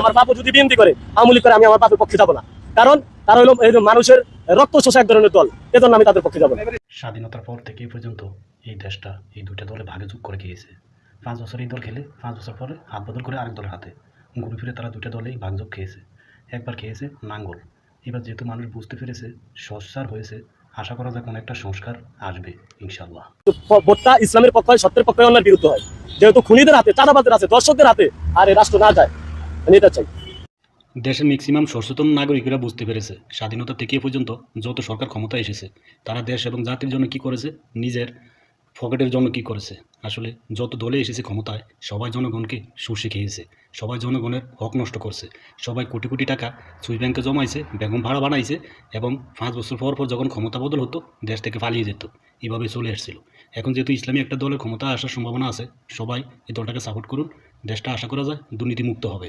আমার বাপু যদি বিএনপি করে আওয়ামী লীগ করে আমি আমার বাপের পক্ষে যাব না। কারণ তারা হলো এই মানুষের রক্ত শোষা এক ধরনের দল এজন্য আমি তাদের পক্ষে যাব না। স্বাধীনতার পর থেকে এই পর্যন্ত এই দেশটা এই দুইটা দলে ভাগে যোগ করে গিয়েছে। পাঁচ বছর এই দল খেলে পাঁচ বছর পরে হাত বদল করে আরেক দলের হাতে। ঘুরে ফিরে তারা দুইটা দলেই ভাগযোগ খেয়েছে। একবার খেয়েছে নাঙ্গল। এবার যেহেতু মানুষ বুঝতে পেরেছে সস্যার হয়েছে আশা করা যায় কোনো একটা সংস্কার আসবে ইনশাল্লাহ ভোটটা ইসলামের পক্ষে সত্যের পক্ষে অন্যের বিরুদ্ধে হয়। যেহেতু খুনিদের হাতে চাঁদাবাজদের হাতে দর্শকদের হাতে আর এই রাষ্ট্র না যায় আমি এটা চাই। দেশের ম্যাক্সিমাম সচেতন নাগরিকরা বুঝতে পেরেছে। স্বাধীনতা থেকে পর্যন্ত যত সরকার ক্ষমতায় এসেছে, তারা দেশ এবং জাতির জন্য কি করেছে, নিজের পকেটের জন্য কি করেছে। আসলে যত দলে এসেছে ক্ষমতায়, সবাই জনগণকে শুষে খেয়েছে, সবাই জনগণের হক নষ্ট করছে, সবাই কোটি কোটি টাকা সুইস ব্যাংকে জমাইছে, বেগম ভাড়া বানাইছে এবং পাঁচ বছর পর পর যখন ক্ষমতা বদল হতো, দেশ থেকে পালিয়ে যেত, এভাবে চলে এসেছিল এখন যেহেতু ইসলামী একটা দলের ক্ষমতা আসার সম্ভাবনা আছে, সবাই এই দলটাকে সাপোর্ট করুন, দেশটা আশা করা যায় দুর্নীতিমুক্ত হবে।